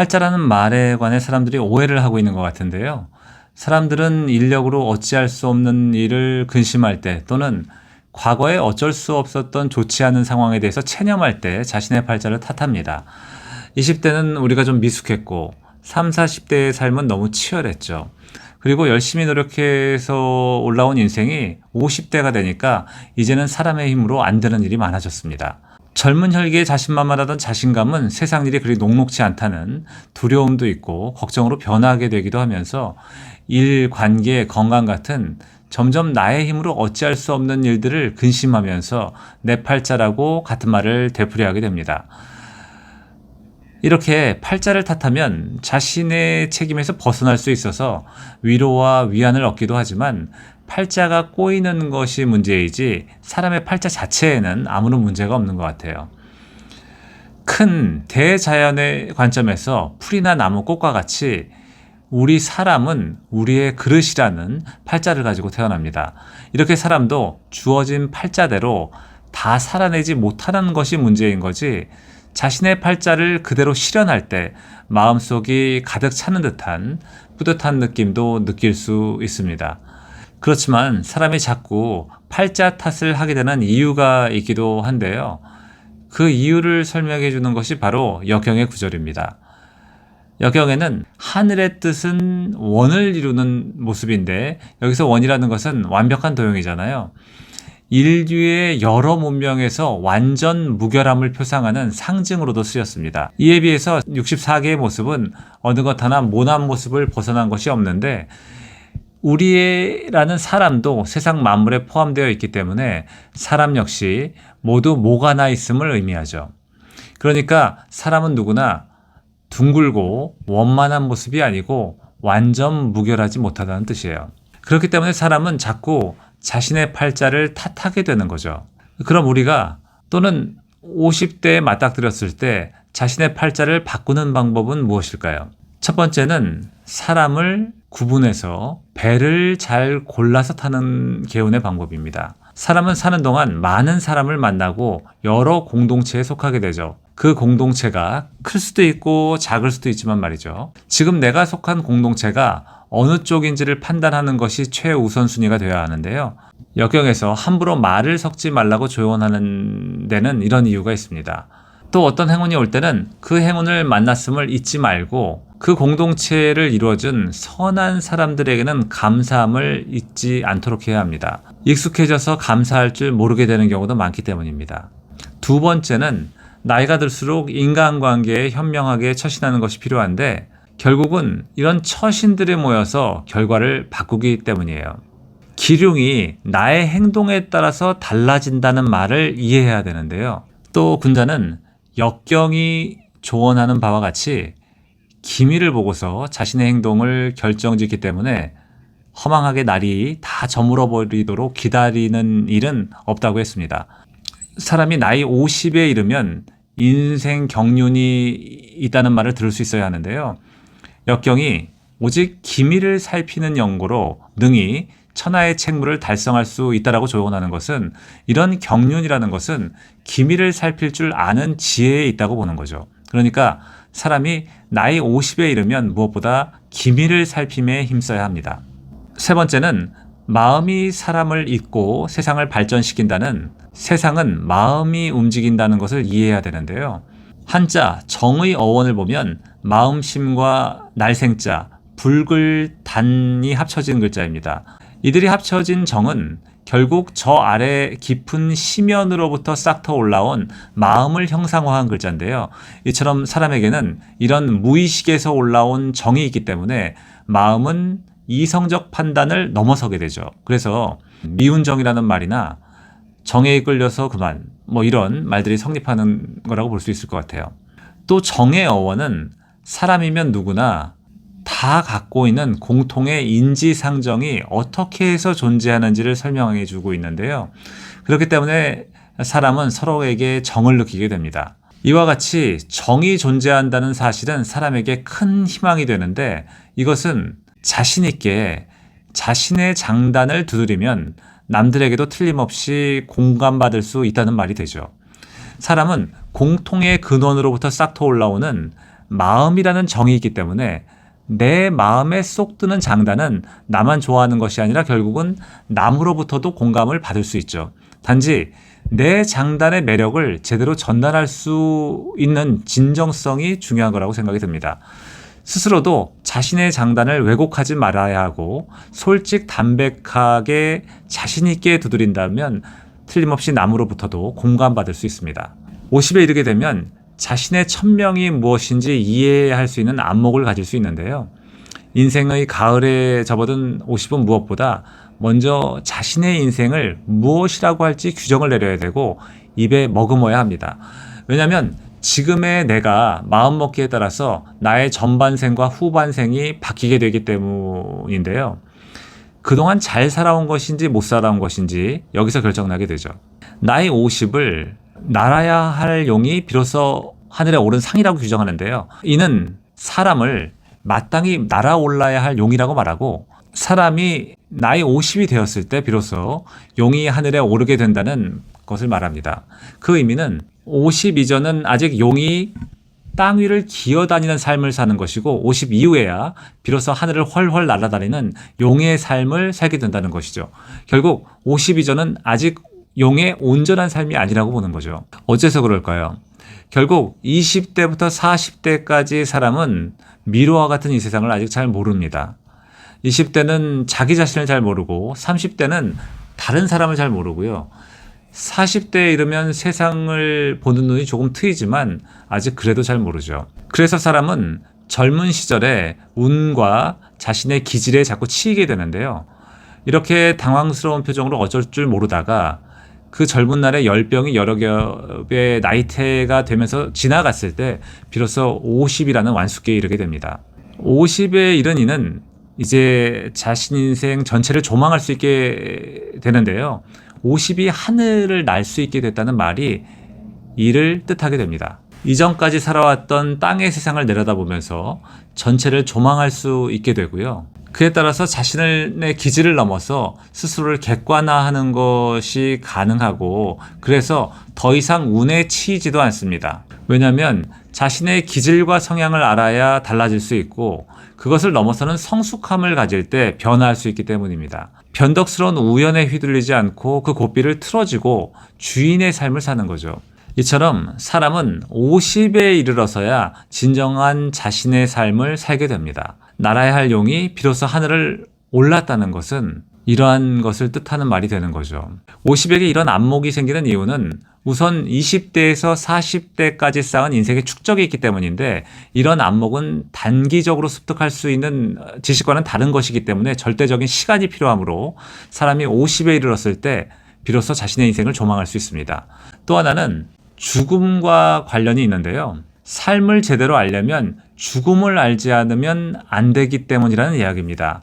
팔자라는 말에 관해 사람들이 오해를 하고 있는 것 같은데요. 사람들은 인력으로 어찌할 수 없는 일을 근심할 때 또는 과거에 어쩔 수 없었던 좋지 않은 상황에 대해서 체념할 때 자신의 팔자를 탓합니다. 20대는 우리가 좀 미숙했고 3, 40대의 삶은 너무 치열했죠. 그리고 열심히 노력해서 올라온 인생이 50대가 되니까 이제는 사람의 힘으로 안 되는 일이 많아졌습니다. 젊은 혈기에 자신만만하던 자신감은 세상 일이 그리 녹록지 않다는 두려움도 있고 걱정으로 변하게 되기도 하면서 일, 관계, 건강 같은 점점 나의 힘으로 어찌할 수 없는 일들을 근심하면서 내 팔자라고 같은 말을 되풀이하게 됩니다. 이렇게 팔자를 탓하면 자신의 책임에서 벗어날 수 있어서 위로와 위안을 얻기도 하지만 팔자가 꼬이는 것이 문제이지 사람의 팔자 자체에는 아무런 문제가 없는 것 같아요. 큰 대자연의 관점에서 풀이나 나무 꽃과 같이 우리 사람은 우리의 그릇이라는 팔자를 가지고 태어납니다. 이렇게 사람도 주어진 팔자대로 다 살아내지 못하는 것이 문제인 거지 자신의 팔자를 그대로 실현할 때 마음속이 가득 차는 듯한 뿌듯한 느낌도 느낄 수 있습니다. 그렇지만 사람이 자꾸 팔자 탓을 하게 되는 이유가 있기도 한데요. 그 이유를 설명해 주는 것이 바로 역경의 구절입니다. 역경에는 하늘의 뜻은 원을 이루는 모습인데 여기서 원이라는 것은 완벽한 도형이잖아요. 인류의 여러 문명에서 완전 무결함을 표상하는 상징으로도 쓰였습니다. 이에 비해서 64개의 모습은 어느 것 하나 모난 모습을 벗어난 것이 없는데 우리라는 사람도 세상 만물에 포함되어 있기 때문에 사람 역시 모두 모가 나 있음을 의미하죠. 그러니까 사람은 누구나 둥글고 원만한 모습이 아니고 완전 무결하지 못하다는 뜻이에요. 그렇기 때문에 사람은 자꾸 자신의 팔자를 탓하게 되는 거죠. 그럼 우리가 또는 50대에 맞닥뜨렸을 때 자신의 팔자를 바꾸는 방법은 무엇일까요? 첫 번째는 사람을 구분해서 배를 잘 골라서 타는 개운의 방법입니다. 사람은 사는 동안 많은 사람을 만나고 여러 공동체에 속하게 되죠. 그 공동체가 클 수도 있고 작을 수도 있지만 말이죠. 지금 내가 속한 공동체가 어느 쪽인지를 판단하는 것이 최우선순위가 되어야 하는데요. 역경에서 함부로 말을 섞지 말라고 조언하는 데는 이런 이유가 있습니다. 또 어떤 행운이 올 때는 그 행운을 만났음을 잊지 말고 그 공동체를 이루어준 선한 사람들에게는 감사함을 잊지 않도록 해야 합니다. 익숙해져서 감사할 줄 모르게 되는 경우도 많기 때문입니다. 두 번째는 나이가 들수록 인간관계에 현명하게 처신하는 것이 필요한데 결국은 이런 처신들이 모여서 결과를 바꾸기 때문이에요. 기륭이 나의 행동에 따라서 달라진다는 말을 이해해야 되는데요. 또 군자는 역경이 조언하는 바와 같이 기미를 보고서 자신의 행동을 결정짓기 때문에 허망하게 날이 다 저물어 버리도록 기다리는 일은 없다고 했습니다. 사람이 나이 50에 이르면 인생 경륜이 있다는 말을 들을 수 있어야 하는데요. 역경이 오직 기미를 살피는 연고로 능히 천하의 책무를 달성할 수 있다라고 조언하는 것은 이런 경륜이라는 것은 기미를 살필 줄 아는 지혜에 있다고 보는 거죠. 그러니까 사람이 나이 50에 이르면 무엇보다 기미를 살핌에 힘써야 합니다. 세 번째는 마음이 사람을 잊고 세상을 발전시킨다는 세상은 마음이 움직인다는 것을 이해해야 되는데요. 한자 정의 어원을 보면 마음심과 날생자, 불글 단이 합쳐진 글자입니다. 이들이 합쳐진 정은 결국 저 아래 깊은 심연으로부터 싹터 올라온 마음을 형상화한 글자인데요. 이처럼 사람에게는 이런 무의식에서 올라온 정이 있기 때문에 마음은 이성적 판단을 넘어서게 되죠. 그래서 미운 정이라는 말이나 정에 이끌려서 그만 뭐 이런 말들이 성립하는 거라고 볼 수 있을 것 같아요. 또 정의 어원은 사람이면 누구나 다 갖고 있는 공통의 인지상정이 어떻게 해서 존재하는지를 설명해 주고 있는데요. 그렇기 때문에 사람은 서로에게 정을 느끼게 됩니다. 이와 같이 정이 존재한다는 사실은 사람에게 큰 희망이 되는데 이것은 자신있게 자신의 장단을 두드리면 남들에게도 틀림없이 공감받을 수 있다는 말이 되죠. 사람은 공통의 근원으로부터 싹 터 올라오는 마음이라는 정이 있기 때문에 내 마음에 쏙 드는 장단은 나만 좋아하는 것이 아니라 결국은 남으로부터도 공감을 받을 수 있죠. 단지 내 장단의 매력을 제대로 전달할 수 있는 진정성이 중요한 거라고 생각이 듭니다. 스스로도 자신의 장단을 왜곡하지 말아야 하고 솔직 담백하게 자신 있게 두드린다면 틀림없이 남으로부터도 공감받을 수 있습니다. 50에 이르게 되면 자신의 천명이 무엇인지 이해할 수 있는 안목을 가질 수 있는데요. 인생의 가을에 접어든 50은 무엇보다 먼저 자신의 인생을 무엇이라고 할지 규정을 내려야 되고 입에 머금어야 합니다. 왜냐하면 지금의 내가 마음먹기에 따라서 나의 전반생과 후반생이 바뀌게 되기 때문인데요. 그동안 잘 살아온 것인지 못 살아온 것인지 여기서 결정나게 되죠. 나이 50을 날아야 할 용이 비로소 하늘에 오른 상이라고 규정하는데요. 이는 사람을 마땅히 날아올라야 할 용이라고 말하고 사람이 나이 50이 되었을 때 비로소 용이 하늘에 오르게 된다는 것을 말합니다. 그 의미는 50 이전은 아직 용이 땅 위를 기어다니는 삶을 사는 것이고 50 이후에야 비로소 하늘을 훨훨 날아다니는 용의 삶을 살게 된다는 것이죠. 결국 50 이전은 아직 용의 온전한 삶이 아니라고 보는 거죠. 어째서 그럴까요? 결국 20대부터 40대까지 사람은 미로와 같은 이 세상을 아직 잘 모릅니다. 20대는 자기 자신을 잘 모르고 30대는 다른 사람을 잘 모르고요. 40대에 이르면 세상을 보는 눈이 조금 트이지만 아직 그래도 잘 모르죠. 그래서 사람은 젊은 시절에 운과 자신의 기질에 자꾸 치이게 되는데요. 이렇게 당황스러운 표정으로 어쩔 줄 모르다가 그 젊은 날에 열병이 여러 겹의 나이테가 되면서 지나갔을 때 비로소 50이라는 완숙계에 이르게 됩니다. 50에 이른 이는 이제 자신 인생 전체를 조망할 수 있게 되는데요. 50이 하늘을 날 수 있게 됐다는 말이 이를 뜻하게 됩니다. 이전까지 살아왔던 땅의 세상을 내려다보면서 전체를 조망할 수 있게 되고요. 그에 따라서 자신의 기질을 넘어서 스스로를 객관화하는 것이 가능하고 그래서 더 이상 운에 치이지도 않습니다. 왜냐하면 자신의 기질과 성향을 알아야 달라질 수 있고 그것을 넘어서는 성숙함을 가질 때 변화할 수 있기 때문입니다. 변덕스러운 우연에 휘둘리지 않고 그 고삐를 틀어지고 주인의 삶을 사는 거죠. 이처럼 사람은 50에 이르러서야 진정한 자신의 삶을 살게 됩니다. 날아야 할 용이 비로소 하늘을 올랐다는 것은 이러한 것을 뜻하는 말이 되는 거죠. 50에게 이런 안목이 생기는 이유는 우선 20대에서 40대까지 쌓은 인생의 축적이 있기 때문인데 이런 안목은 단기적으로 습득할 수 있는 지식과는 다른 것이기 때문에 절대적인 시간이 필요하므로 사람이 50에 이르렀을 때 비로소 자신의 인생을 조망할 수 있습니다. 또 하나는 죽음과 관련이 있는데요. 삶을 제대로 알려면 죽음을 알지 않으면 안 되기 때문이라는 이야기입니다.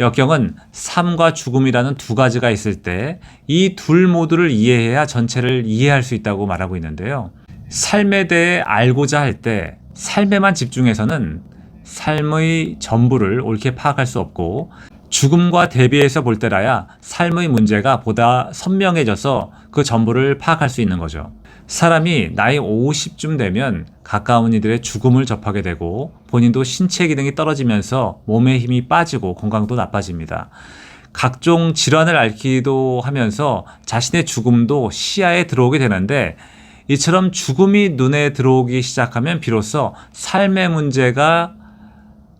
역경은 삶과 죽음이라는 두 가지가 있을 때 이 둘 모두를 이해해야 전체를 이해할 수 있다고 말하고 있는데요. 삶에 대해 알고자 할 때 삶에만 집중해서는 삶의 전부를 옳게 파악할 수 없고 죽음과 대비해서 볼 때라야 삶의 문제가 보다 선명해져서 그 전부를 파악할 수 있는 거죠. 사람이 나이 50쯤 되면 가까운 이들의 죽음을 접하게 되고 본인도 신체 기능이 떨어지면서 몸의 힘이 빠지고 건강도 나빠집니다. 각종 질환을 앓기도 하면서 자신의 죽음도 시야에 들어오게 되는데 이처럼 죽음이 눈에 들어오기 시작하면 비로소 삶의 문제가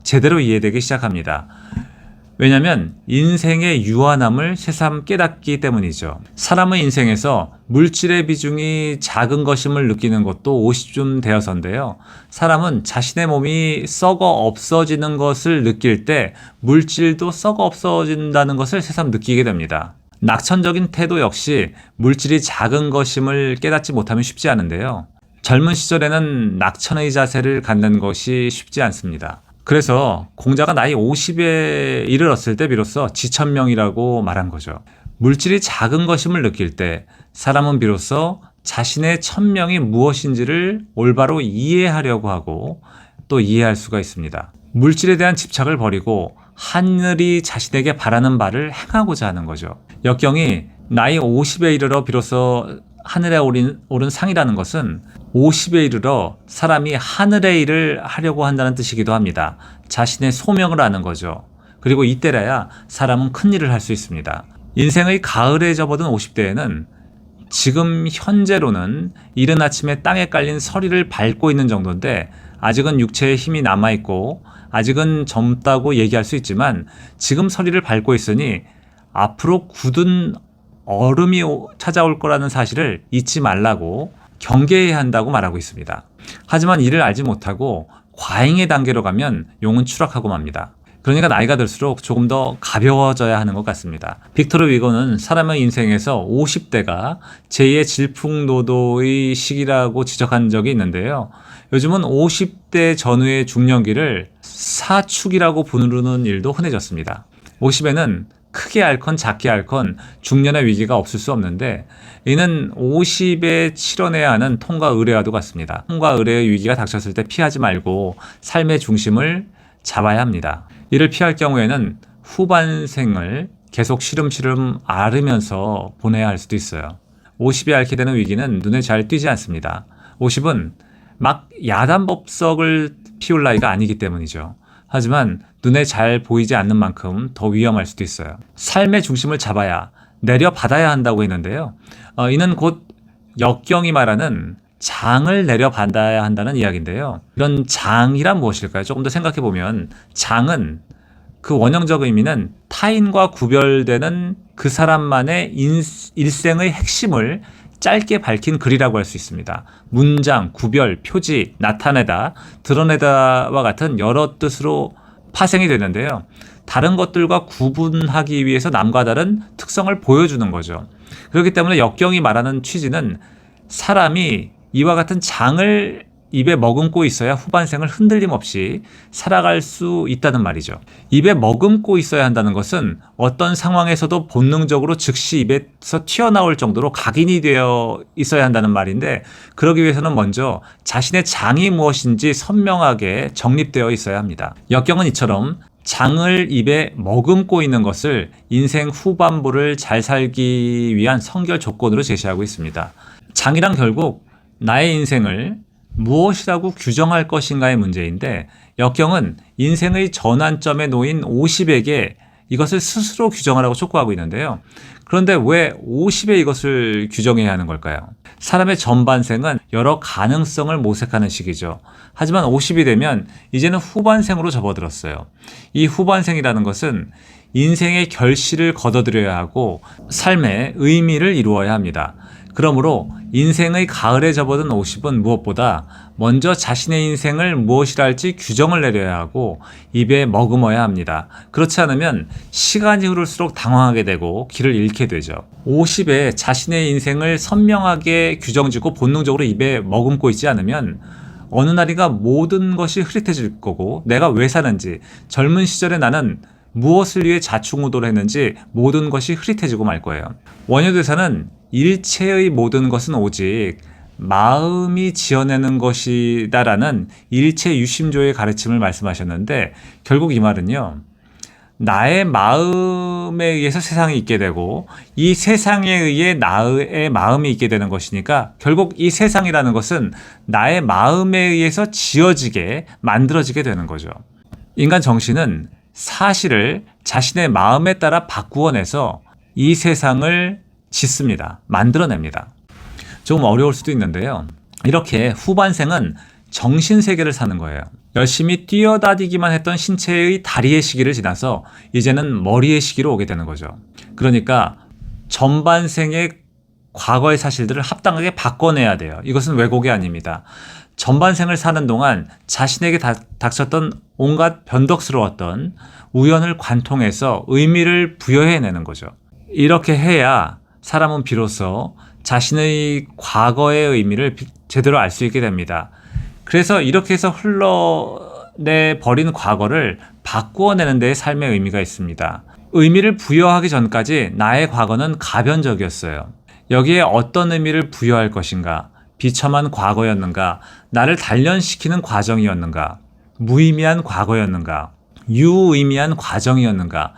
제대로 이해되기 시작합니다. 왜냐하면 인생의 유한함을 새삼 깨닫기 때문이죠. 사람의 인생에서 물질의 비중이 작은 것임을 느끼는 것도 50쯤 되어서인데요. 사람은 자신의 몸이 썩어 없어지는 것을 느낄 때 물질도 썩어 없어진다는 것을 새삼 느끼게 됩니다. 낙천적인 태도 역시 물질이 작은 것임을 깨닫지 못하면 쉽지 않은데요. 젊은 시절에는 낙천의 자세를 갖는 것이 쉽지 않습니다. 그래서 공자가 나이 50에 이르렀을 때 비로소 지천명이라고 말한 거죠. 물질이 작은 것임을 느낄 때 사람은 비로소 자신의 천명이 무엇인지를 올바로 이해하려고 하고 또 이해할 수가 있습니다. 물질에 대한 집착을 버리고 하늘이 자신에게 바라는 바를 행하고자 하는 거죠. 역경이 나이 50에 이르러 비로소 하늘에 오른, 오른 상이라는 것은 50에 이르러 사람이 하늘의 일을 하려고 한다는 뜻이기도 합니다. 자신의 소명을 아는 거죠. 그리고 이때라야 사람은 큰 일을 할 수 있습니다. 인생의 가을에 접어든 50대에는 지금 현재로는 이른 아침에 땅에 깔린 서리를 밟고 있는 정도인데 아직은 육체에 힘이 남아있고 아직은 젊다고 얘기할 수 있지만 지금 서리를 밟고 있으니 앞으로 굳은 얼음이 오- 찾아올 거라는 사실을 잊지 말라고 경계해야 한다고 말하고 있습니다. 하지만 이를 알지 못하고 과잉의 단계로 가면 용은 추락하고 맙니다. 그러니까 나이가 들수록 조금 더 가벼워져야 하는 것 같습니다. 빅토르 위고는 사람의 인생에서 50대가 제2의 질풍노도의 시기라고 지적한 적이 있는데요. 요즘은 50대 전후의 중년기를 사축이라고 부르는 일도 흔해졌습니다. 50에는 크게 앓건 작게 앓건 중년의 위기가 없을 수 없는데 이는 50에 치러내야 하는 통과 의례와도 같습니다. 통과 의례의 위기가 닥쳤을 때 피하지 말고 삶의 중심을 잡아야 합니다. 이를 피할 경우에는 후반생을 계속 시름시름 앓으면서 보내야 할 수도 있어요. 50에 앓게 되는 위기는 눈에 잘 띄지 않습니다. 50은 막 야단법석을 피울 나이가 아니기 때문이죠. 하지만 눈에 잘 보이지 않는 만큼 더 위험할 수도 있어요. 삶의 중심을 잡아야 내려받아야 한다고 했는데요. 어, 이는 곧 역경이 말하는 장을 내려받아야 한다는 이야기인데요. 이런 장이란 무엇일까요? 조금 더 생각해 보면 장은 그 원형적 의미는 타인과 구별되는 그 사람만의 인- 일생의 핵심을 짧게 밝힌 글이라고 할 수 있습니다. 문장, 구별, 표지, 나타내다, 드러내다와 같은 여러 뜻으로 파생이 되는데요. 다른 것들과 구분하기 위해서 남과 다른 특성을 보여주는 거죠. 그렇기 때문에 역경이 말하는 취지는 사람이 이와 같은 장을 입에 머금고 있어야 후반생을 흔들림 없이 살아갈 수 있다는 말이죠. 입에 머금고 있어야 한다는 것은 어떤 상황에서도 본능적으로 즉시 입에서 튀어나올 정도로 각인이 되어 있어야 한다는 말인데 그러기 위해서는 먼저 자신의 장이 무엇인지 선명하게 정립되어 있어야 합니다. 역경은 이처럼 장을 입에 머금고 있는 것을 인생 후반부를 잘 살기 위한 성결 조건으로 제시하고 있습니다. 장이란 결국 나의 인생을 무엇이라고 규정할 것인가의 문제인데 역경은 인생의 전환점에 놓인 50에게 이것을 스스로 규정하라고 촉구하고 있는데요. 그런데 왜 50에 이것을 규정해야 하는 걸까요? 사람의 전반생은 여러 가능성을 모색하는 시기죠. 하지만 50이 되면 이제는 후반생으로 접어들었어요. 이 후반생이라는 것은 인생의 결실을 거둬들여야 하고 삶의 의미를 이루어야 합니다. 그러므로 인생의 가을에 접어든 50은 무엇보다 먼저 자신의 인생을 무엇이라 할지 규정을 내려야 하고 입에 머금어야 합니다. 그렇지 않으면 시간이 흐를수록 당황하게 되고 길을 잃게 되죠. 50에 자신의 인생을 선명하게 규정짓고 본능적으로 입에 머금고 있지 않으면 어느 날인가 모든 것이 흐릿해질 거고 내가 왜 사는지 젊은 시절에 나는 무엇을 위해 자충우도를 했는지 모든 것이 흐릿해지고 말 거예요. 원효대사는 일체의 모든 것은 오직 마음이 지어내는 것이다라는 일체 유심조의 가르침을 말씀하셨는데 결국 이 말은요. 나의 마음에 의해서 세상이 있게 되고 이 세상에 의해 나의 마음이 있게 되는 것이니까 결국 이 세상이라는 것은 나의 마음에 의해서 지어지게 만들어지게 되는 거죠. 인간 정신은 사실을 자신의 마음에 따라 바꾸어내서 이 세상을 짓습니다. 만들어냅니다. 조금 어려울 수도 있는데요. 이렇게 후반생은 정신 세계를 사는 거예요. 열심히 뛰어다니기만 했던 신체의 다리의 시기를 지나서 이제는 머리의 시기로 오게 되는 거죠. 그러니까 전반생의 과거의 사실들을 합당하게 바꿔내야 돼요. 이것은 왜곡이 아닙니다. 전반생을 사는 동안 자신에게 닥- 닥쳤던 온갖 변덕스러웠던 우연을 관통해서 의미를 부여해내는 거죠. 이렇게 해야 사람은 비로소 자신의 과거의 의미를 비- 제대로 알 수 있게 됩니다. 그래서 이렇게 해서 흘러내 버린 과거를 바꾸어내는 데 삶의 의미가 있습니다. 의미를 부여하기 전까지 나의 과거는 가변적이었어요. 여기에 어떤 의미를 부여할 것인가? 비참한 과거였는가? 나를 단련시키는 과정이었는가? 무의미한 과거였는가? 유의미한 과정이었는가?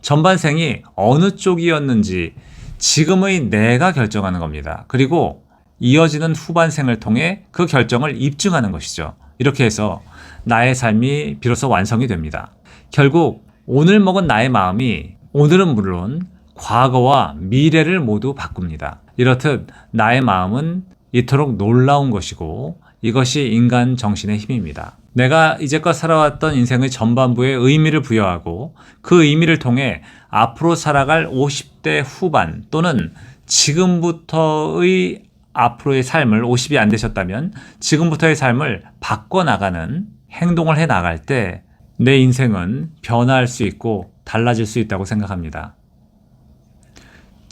전반생이 어느 쪽이었는지 지금의 내가 결정하는 겁니다. 그리고 이어지는 후반생을 통해 그 결정을 입증하는 것이죠. 이렇게 해서 나의 삶이 비로소 완성이 됩니다. 결국 오늘 먹은 나의 마음이 오늘은 물론 과거와 미래를 모두 바꿉니다. 이렇듯 나의 마음은 이토록 놀라운 것이고 이것이 인간 정신의 힘입니다. 내가 이제껏 살아왔던 인생의 전반부에 의미를 부여하고 그 의미를 통해 앞으로 살아갈 50대 후반 또는 지금부터의 앞으로의 삶을 50이 안 되셨다면 지금부터의 삶을 바꿔나가는 행동을 해 나갈 때 내 인생은 변화할 수 있고 달라질 수 있다고 생각합니다.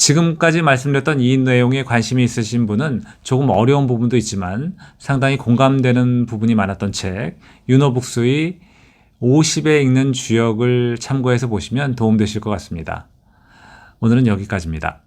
지금까지 말씀드렸던 이 내용에 관심이 있으신 분은 조금 어려운 부분도 있지만 상당히 공감되는 부분이 많았던 책 유노북스의 50에 읽는 주역을 참고해서 보시면 도움되실 것 같습니다. 오늘은 여기까지입니다.